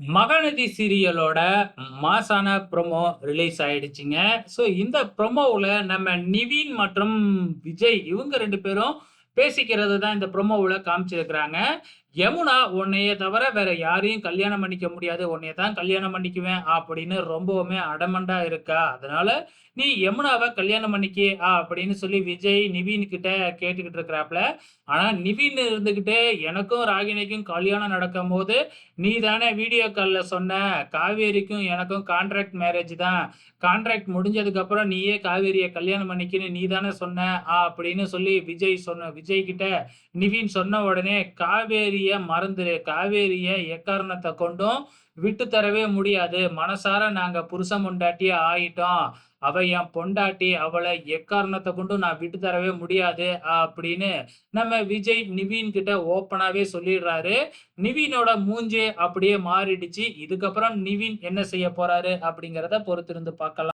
மகாநதி சீரியலோட மாசான promo release ஆயிடுச்சுங்க. So இந்த ப்ரோமோவுல நம்ம நிவின் மற்றும் விஜய் இவங்க ரெண்டு பேரும் பேசிக்கிறது தான் இந்த ப்ரொமோவில் காமிச்சிருக்கிறாங்க. "யமுனா உன்னைய தவிர வேற யாரையும் கல்யாணம் பண்ணிக்க முடியாது. உன்னைய தான் கல்யாணம் பண்ணிக்குவேன்" அப்படின்னு ரொம்பவுமே அடமண்டா இருக்கா. அதனால "நீ யமுனாவை கல்யாணம் பண்ணிக்க" அப்படின்னு சொல்லி விஜய் நிவின் கிட்ட கேட்டுக்கிட்டு இருக்கிறாப்ல. ஆனா நிவின் இருந்துகிட்டு "எனக்கும் ராகினிக்கும் கல்யாணம் நடக்கும் போது நீ தானே வீடியோ காலில் சொன்ன, காவேரிக்கும் எனக்கும் கான்ட்ராக்ட் மேரேஜ் தான். கான்ட்ராக்ட் முடிஞ்சதுக்கு அப்புறம் நீயே காவேரியை கல்யாணம் பண்ணிக்கின்னு நீ தானே சொன்ன" அப்படின்னு சொல்லி விஜய் சொன்ன விஜய் கிட்ட நிவின் சொன்ன உடனே "காவேரிய மறந்துரு. காவேரிய எக்காரணத்தை கொண்டும் விட்டு தரவே முடியாது. மனசார நாங்க புருஷன் பொண்டாட்டியே ஆயிட்டோம். அவ என் பொண்டாட்டி. அவளை எக்காரணத்தை கொண்டும் நான் விட்டு தரவே முடியாது" அப்படின்னு நம்ம விஜய் நிவின் கிட்ட ஓப்பனாவே சொல்லிடுறாரு. நிவினோட மூஞ்சே அப்படியே மாறிடுச்சு. இதுக்கப்புறம் நிவின் என்ன செய்ய போறாரு அப்படிங்கிறத பொறுத்திருந்து பார்க்கலாம்.